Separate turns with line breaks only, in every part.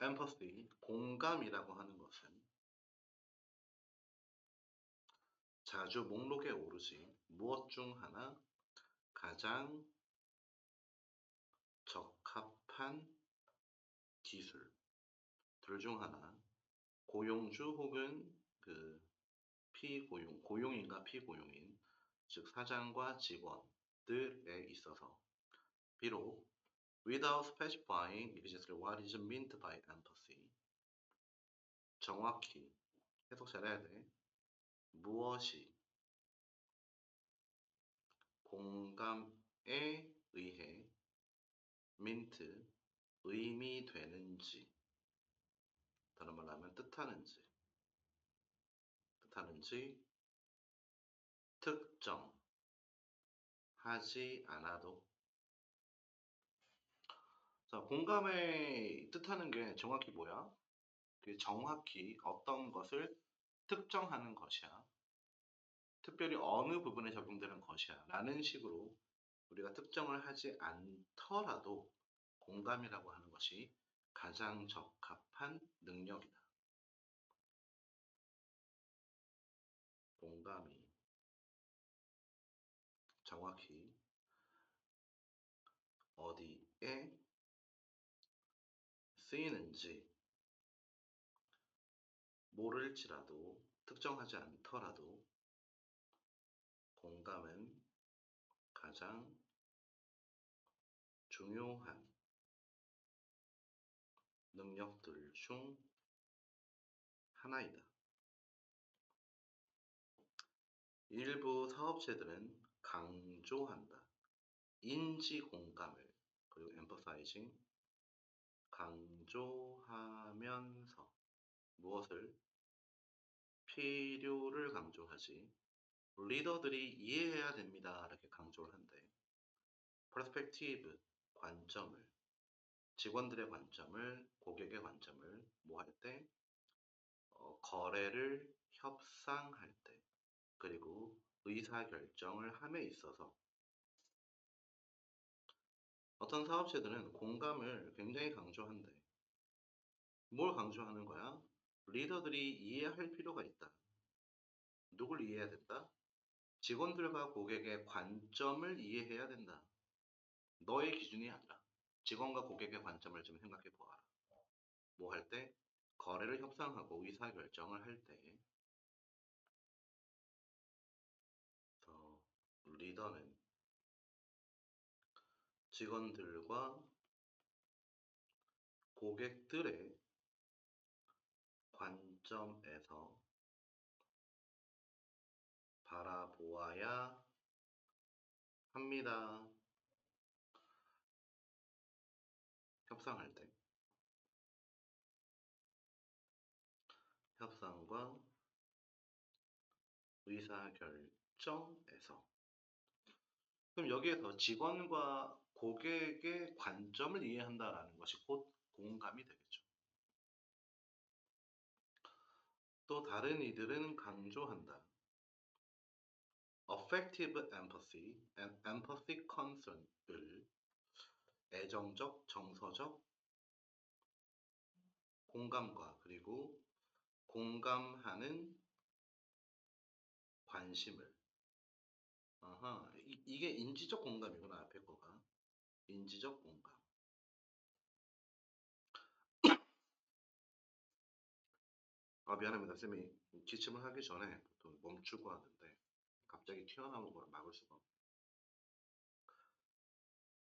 empathy, 공감이라고 하는 것은 자주 목록에 오르지 무엇 중 하나 가장 적합한 기술 둘 중 하나 고용주 혹은 그 피고용 고용인과 피고용인 즉 사장과 직원들에 있어서. 비록 without specifying exactly what is meant by empathy? 정확히 해석 잘해야 돼. 무엇이 공감에 의해 민트 의미되는지 다른 말로 하면 뜻하는지 뜻하는지 특정하지 않아도 자 공감의 뜻하는 게 정확히 뭐야? 그 정확히 어떤 것을 특정하는 것이야. 특별히 어느 부분에 적용되는 것이야. 라는 식으로 우리가 특정을 하지 않더라도 공감이라고 하는 것이 가장 적합한 능력이다. 공감이 정확히 어디에 쓰이는지 모를지라도 특정하지 않더라도 공감은 가장 중요한 능력들 중 하나이다. 일부 사업체들은 강조한다. 인지 공감을 그리고 emphasizing 강조하면서 무엇을 필요를 강조하지 리더들이 이해해야 됩니다. 이렇게 강조를 한대. perspective 관점을 직원들의 관점을 고객의 관점을 뭐 할 때? 어, 거래를 협상할 때 그리고 의사결정을 함에 있어서 어떤 사업체들은 공감을 굉장히 강조한대. 뭘 강조하는 거야? 리더들이 이해할 필요가 있다. 누굴 이해해야 된다? 직원들과 고객의 관점을 이해해야 된다. 너의 기준이 아니라 직원과 고객의 관점을 좀 생각해 보아라. 뭐 할 때? 거래를 협상하고 의사결정을 할 때. 리더는 직원들과 고객들의 관점에서 바라보아야 합니다. 협상할 때 협상과 의사결정에서 그럼 여기에서 직원과 고객의 관점을 이해한다라는 것이 곧 공감이 되겠죠. 또 다른 이들은 강조한다. affective empathy and empathy concern을 애정적, 정서적 공감과 그리고 공감하는 관심을 아하, 이, 게 인지적 공감이구나 앞에 거가 인지적 공감 아 미안합니다 쌤이 기침을 하기 전에 보통 멈추고 하는데 갑자기 튀어나오는 걸 막을 수가 없네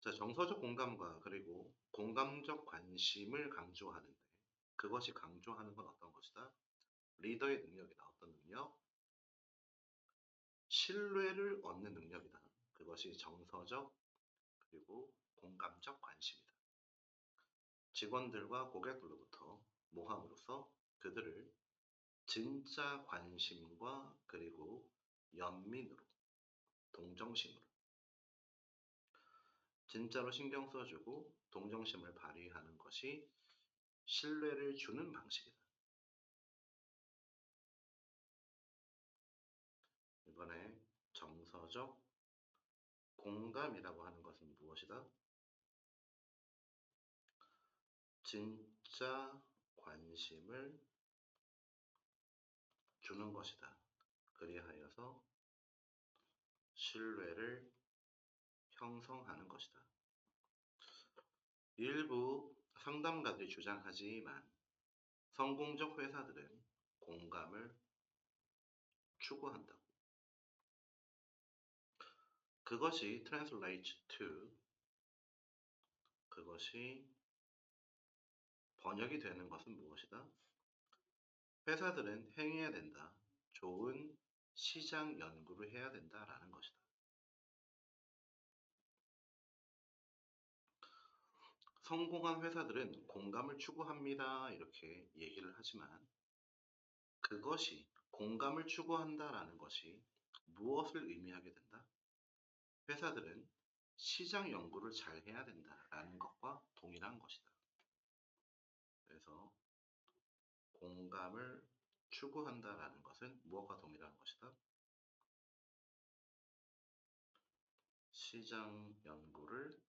자 정서적 공감과 그리고 공감적 관심을 강조하는데 그것이 강조하는 건 어떤 것이다? 리더의 능력이다 어떤 능력? 신뢰를 얻는 능력이다. 그것이 정서적 그리고 공감적 관심이다. 직원들과 고객들로부터 모함으로써 그들을 진짜 관심과 그리고 연민으로 동정심으로 진짜로 신경 써주고 동정심을 발휘하는 것이 신뢰를 주는 방식이다. 이번에 정서적 공감이라고 하는 것은 무엇이다? 진짜 관심을 주는 것이다. 그리하여서 신뢰를 형성하는 것이다. 일부 상담가들이 주장하지만 성공적 회사들은 공감을 추구한다고. 그것이 translate to 그것이 번역이 되는 것은 무엇이다? 회사들은 행해야 된다. 좋은 시장 연구를 해야 된다라는 것이다. 성공한 회사들은 공감을 추구합니다. 이렇게 얘기를 하지만 그것이 공감을 추구한다라는 것이 무엇을 의미하게 된다? 회사들은 시장 연구를 잘 해야 된다라는 것과 동일한 것이다. 그래서 공감을 추구한다라는 것은 무엇과 동일한 것이다? 시장 연구를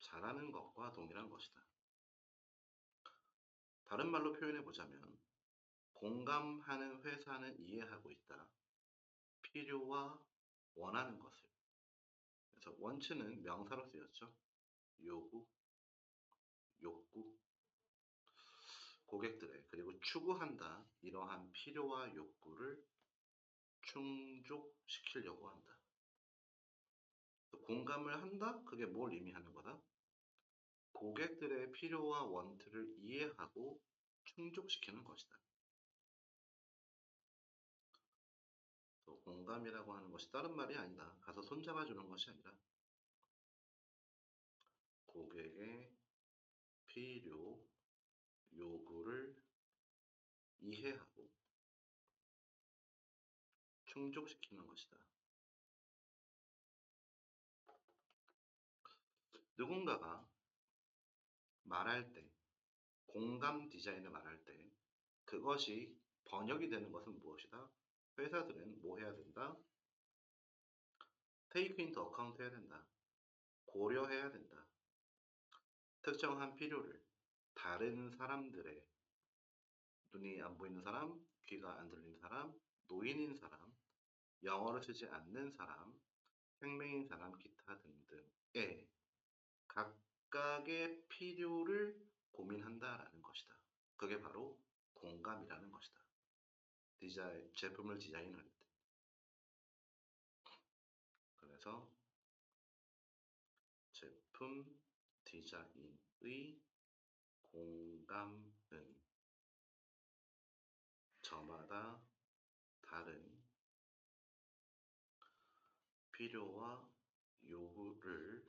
잘하는 것과 동일한 것이다. 다른 말로 표현해 보자면 공감하는 회사는 이해하고 있다. 필요와 원하는 것을. 그래서 원치는 명사로 쓰였죠. 요구, 욕구, 고객들의 그리고 추구한다. 이러한 필요와 욕구를 충족시키려고 한다. 공감을 한다? 그게 뭘 의미하는 거다? 고객들의 필요와 원트를 이해하고 충족시키는 것이다. 공감이라고 하는 것이 다른 말이 아니다. 가서 손잡아 주는 것이 아니라 고객의 필요, 요구를 이해하고 충족시키는 것이다. 누군가가 말할 때, 공감 디자인을 말할 때 그것이 번역이 되는 것은 무엇이다? 회사들은 뭐 해야 된다? take into account 해야 된다. 고려해야 된다. 특정한 필요를 다른 사람들의 눈이 안 보이는 사람, 귀가 안 들리는 사람, 노인인 사람, 영어를 쓰지 않는 사람, 생명인 사람, 기타 등등의 각각의 필요를 고민한다라는 것이다. 그게 바로 공감이라는 것이다. 디자인, 제품을 디자인할 때. 그래서 제품 디자인의 공감은 저마다 다른 필요와 요구를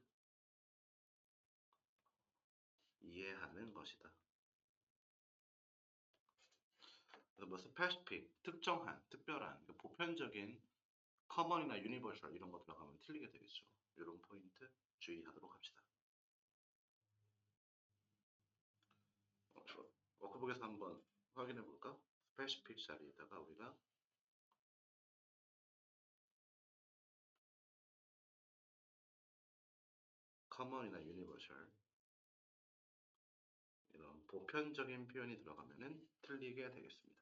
이해하는 것이다. 그래서 뭐 스페시픽, 특정한, 특별한, 그 보편적인 커먼이나 유니버셜 이런 거 들어가면 틀리게 되겠죠. 이런 포인트 주의하도록 합시다. 어, 워크북에서 한번 확인해 볼까? 스페시픽 자리에다가 우리가 커먼이나 유니버셜 이런 보편적인 표현이 들어가면 틀리게 되겠습니다.